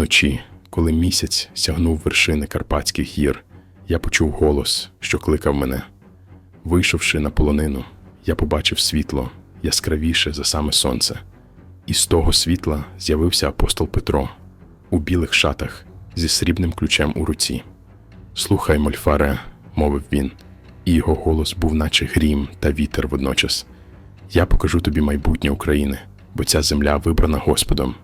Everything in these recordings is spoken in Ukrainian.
Уночі, коли місяць сягнув вершини Карпатських гір, я почув голос, що кликав мене. Вийшовши на полонину, я побачив світло яскравіше за саме сонце. І з того світла з'явився апостол Петро у білих шатах зі срібним ключем у руці. Слухай, Мольфаре, мовив він, і його голос був, наче грім та вітер водночас. Я покажу тобі майбутнє України, бо ця земля вибрана Господом.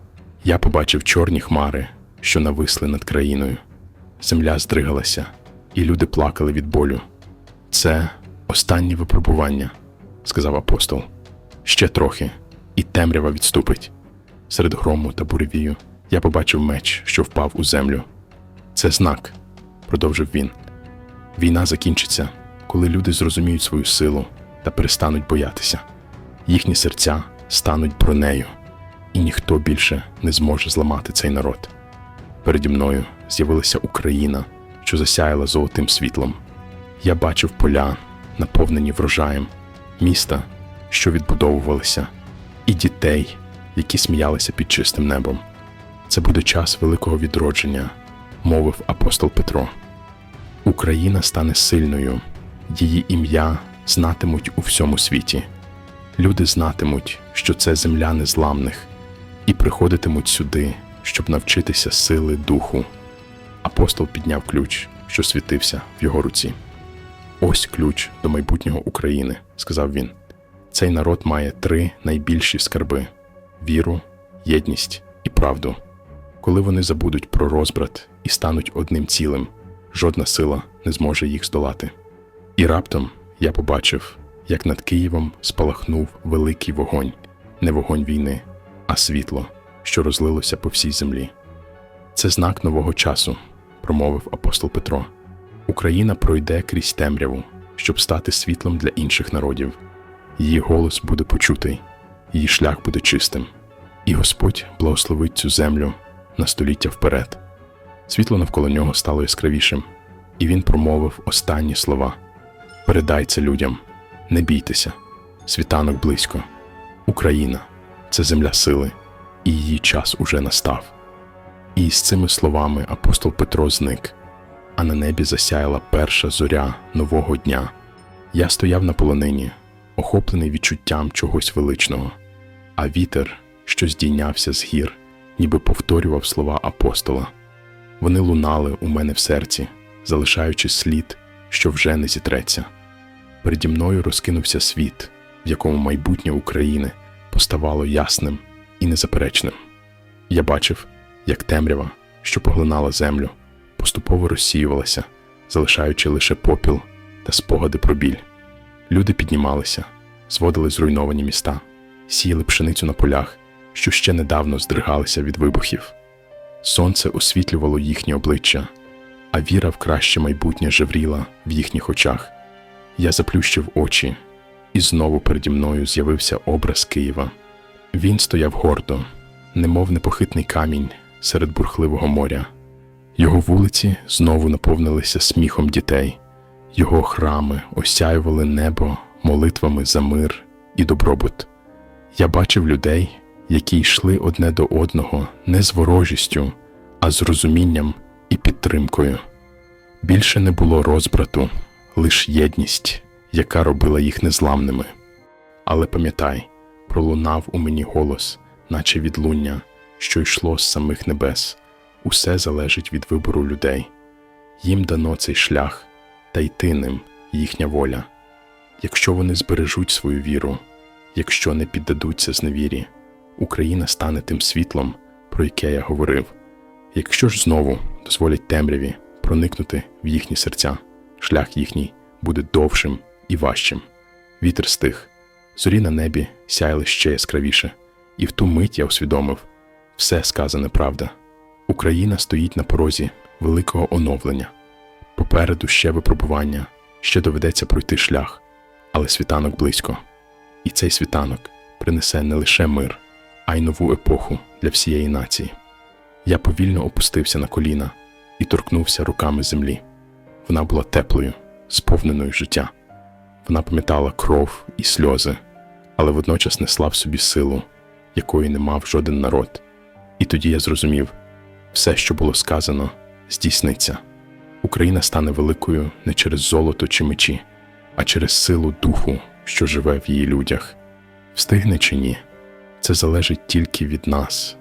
Я побачив чорні хмари, що нависли над країною. Земля здригалася, і люди плакали від болю. Це останнє випробування, сказав апостол. Ще трохи, і темрява відступить. Серед грому та буревію я побачив меч, що впав у землю. Це знак, продовжив він. Війна закінчиться, коли люди зрозуміють свою силу та перестануть боятися. Їхні серця стануть бронею, і ніхто більше не зможе зламати цей народ. Переді мною з'явилася Україна, що засяяла золотим світлом. Я бачив поля, наповнені врожаєм, міста, що відбудовувалися, і дітей, які сміялися під чистим небом. Це буде час великого відродження, мовив апостол Петро. Україна стане сильною, її ім'я знатимуть у всьому світі. Люди знатимуть, що це земля незламних, і приходитимуть сюди, щоб навчитися сили духу. Апостол підняв ключ, що світився в його руці. Ось ключ до майбутнього України, сказав він. Цей народ має три найбільші скарби: віру, єдність і правду. Коли вони забудуть про розбрат і стануть одним цілим, жодна сила не зможе їх здолати. І раптом я побачив, як над Києвом спалахнув великий вогонь, не вогонь війни, а світло, що розлилося по всій землі. Це знак нового часу, промовив апостол Петро. Україна пройде крізь темряву, щоб стати світлом для інших народів. Її голос буде почутий, її шлях буде чистим, і Господь благословить цю землю на століття вперед. Світло навколо нього стало яскравішим, і він промовив останні слова: Передай людям, не бійтеся, світанок близько. Україна це земля сили, і її час уже настав. І з цими словами апостол Петро зник, а на небі засяяла перша зоря нового дня. Я стояв на полонині, охоплений відчуттям чогось величного, а вітер, що здійнявся з гір, ніби повторював слова апостола. Вони лунали у мене в серці, залишаючи слід, що вже не зітреться. Переді мною розкинувся світ, в якому майбутнє України поставало ясним і незаперечним. Я бачив, як темрява, що поглинала землю, поступово розсіювалася, залишаючи лише попіл та спогади про біль. Люди піднімалися, зводили зруйновані міста, сіяли пшеницю на полях, що ще недавно здригалися від вибухів. Сонце освітлювало їхні обличчя, а віра в краще майбутнє жевріла в їхніх очах. Я заплющив очі, і знову переді мною з'явився образ Києва. Він стояв гордо, немов непохитний камінь серед бурхливого моря. Його вулиці знову наповнилися сміхом дітей, його храми осяювали небо молитвами за мир і добробут. Я бачив людей, які йшли одне до одного не з ворожістю, а з розумінням і підтримкою. Більше не було розбрату, лиш єдність, яка робила їх незламними. Але пам'ятай, пролунав у мені голос, наче відлуння, що йшло з самих небес. Усе залежить від вибору людей. Їм дано цей шлях, та йти ним їхня воля. Якщо вони збережуть свою віру, якщо не піддадуться зневірі, Україна стане тим світлом, про яке я говорив. Якщо ж знову дозволять темряві проникнути в їхні серця, шлях їхній буде довшим і важчим. Вітер стих, зорі на небі сяяли ще яскравіше, і в ту мить я усвідомив все сказане правда. Україна стоїть на порозі великого оновлення. Попереду ще випробування, ще доведеться пройти шлях, але світанок близько. І цей світанок принесе не лише мир, а й нову епоху для всієї нації. Я повільно опустився на коліна і торкнувся руками землі. Вона була теплою, сповненою життя. Вона пам'ятала кров і сльози, але водночас несла в собі силу, якої не мав жоден народ. І тоді я зрозумів все, що було сказано, здійсниться. Україна стане великою не через золото чи мечі, а через силу духу, що живе в її людях. Встигне чи ні, це залежить тільки від нас,